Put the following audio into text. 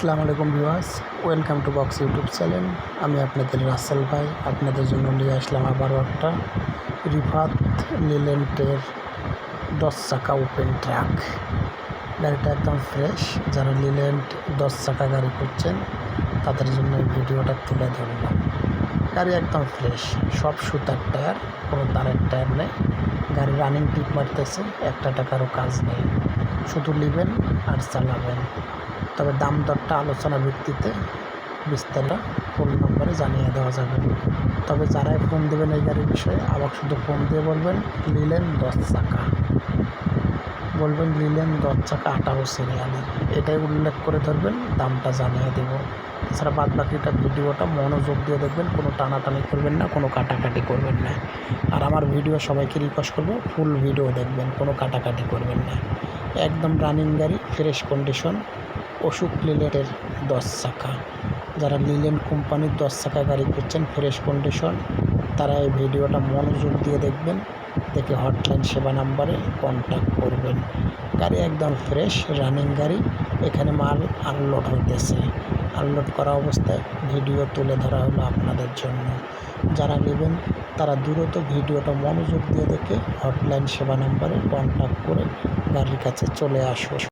আসসালামু আলাইকুম viewers, welcome to box YouTube channel. আমি আপনাদের রাসেল ভাই, আপনাদের জন্য নিয়ে আসলাম আবারও একটা রিফাত লিলেন্টের দশ চাকা ওপেন ট্রাক গাড়িটা একদম ফ্রেশ যারা লিলেন্ট দশ চাকা গাড়ি করছেন তাদের জন্য এই ভিডিওটা তুলে ধরলাম। গাড়ি একদম ফ্রেশ সব সুতার টায়ার কোনো তারের টায়ার নেই। গাড়ি রানিং টিপ মারতেছে, একটা টাকারও কাজ নেই। শুধু নেবেন আর চালাবেন। তবে দাম দরটা আলোচনা ভিত্তিতে বিস্তারিত ফোন নম্বরে জানিয়ে দেওয়া যাবে। তবে যারাই ফোন দেবেন এই গাড়ির বিষয়ে, আবার শুধু ফোন দিয়ে বলবেন, লিলেন দশ চাকা বলবেন নিলেন দশ চাকা আঠারো সিরিয়ালের এটাই উল্লেখ করে ধরবেন, দামটা জানিয়ে দেবো। এছাড়া বাদ বাকিটা ভিডিওটা মনোযোগ দিয়ে দেখবেন, কোনো টানাটানি করবেন না, কোনো কাটাকাটি করবেন না। আর আমার ভিডিও সবাইকে রিকোয়েস্ট করব ফুল ভিডিও দেখবেন, কোনো কাটাকাটি করবেন না। একদম রানিং গাড়ি ফ্রেশ কন্ডিশন অশোক লিলেটের দশ চাকা যারা লিলেন কোম্পানির দশ চাকা গাড়ি করছেন ফ্রেশ কন্ডিশন, তারা এই ভিডিওটা মনোযোগ দিয়ে দেখবেন। দেখে হটলাইন সেবা নাম্বারে কন্ট্যাক্ট করবেন। গাড়ি একদম ফ্রেশ রানিং গাড়ি। এখানে মাল আনলোড হইতেছে। আনলোড করা অবস্থায় ভিডিও তুলে ধরা হলো আপনাদের জন্য। যারা নেবেন, তারা দ্রুত ভিডিওটা মনোযোগ দিয়ে দেখে হটলাইন সেবা নাম্বারে কন্ট্যাক্ট করে গাড়ির কাছে চলে আসো